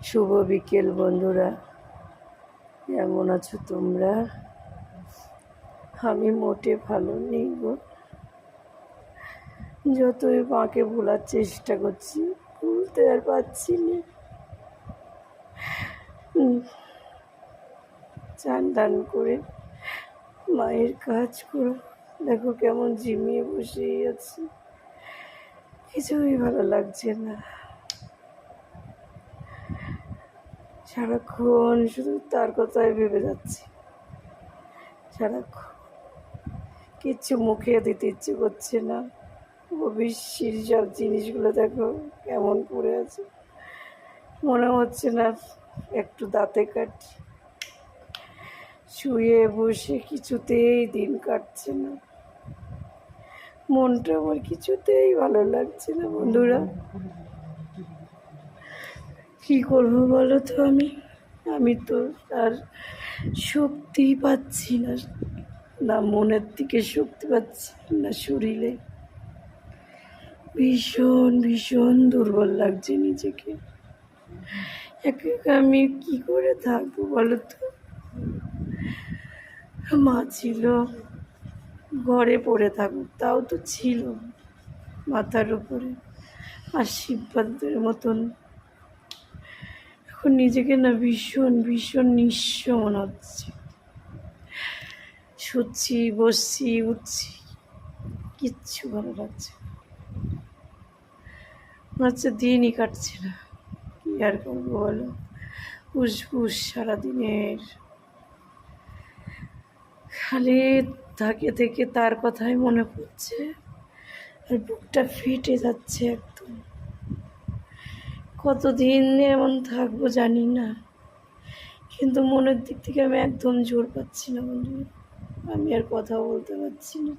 শুভ বিকেল, বন্ধুরা। কেমন আছো তোমরা? আমি মোটে ভালো নেই গো। যতই মাকে ভোলার চেষ্টা করছি, ভুলতে আর পারছি না। চান টান করে মায়ের কাজ করো। দেখো কেমন ঝিমিয়ে বসেই আছে। কিছুই ভালো লাগছে না। সারাক্ষণ শুধু তার কথাই ভেবে যাচ্ছি। সারাক্ষণ। কিচ্ছু মুখে দিতে ইচ্ছে করছে না। বিশ্বের সব জিনিসগুলো দেখো কেমন পড়ে আছে। মনে হচ্ছে না একটু দাঁতে কাটছি শুয়ে বসে কিছুতেই দিন কাটছে না। মনটা আমার কিছুতেই ভালো লাগছে না, বন্ধুরা। কি করব বলো তো আমি? আমি তো আর শক্তিই পাচ্ছি না। না মনের দিকে শক্তি পাচ্ছি না শরীরে। ভীষণ ভীষণ দুর্বল লাগছে নিজেকে। একা একা আমি কি করে থাকব বলো তো? মা ছিল, ঘরে পড়ে থাকুক, তাও তো ছিল মাথার উপরে। আর আশীর্বাদের মতন এখন নিজেকে না ভীষণ ভীষণ নিঃস্ব মনে হচ্ছে। শুচ্ছি, বসছি, উঠছি, কিচ্ছু ভালো লাগছে মনে হচ্ছে দিনই কাটছে না। কি আর করব বলো? উসবুস সারাদিনের। খালি থাকে, থেকে তার কথাই মনে পড়ছে। আর বুকটা ফেটে যাচ্ছে কতদিন এমন থাকব জানি না। কিন্তু মনের দিক থেকে আমি একদম জোর পাচ্ছি না বন্ধু। আমি আর কথা বলতে পারছি না।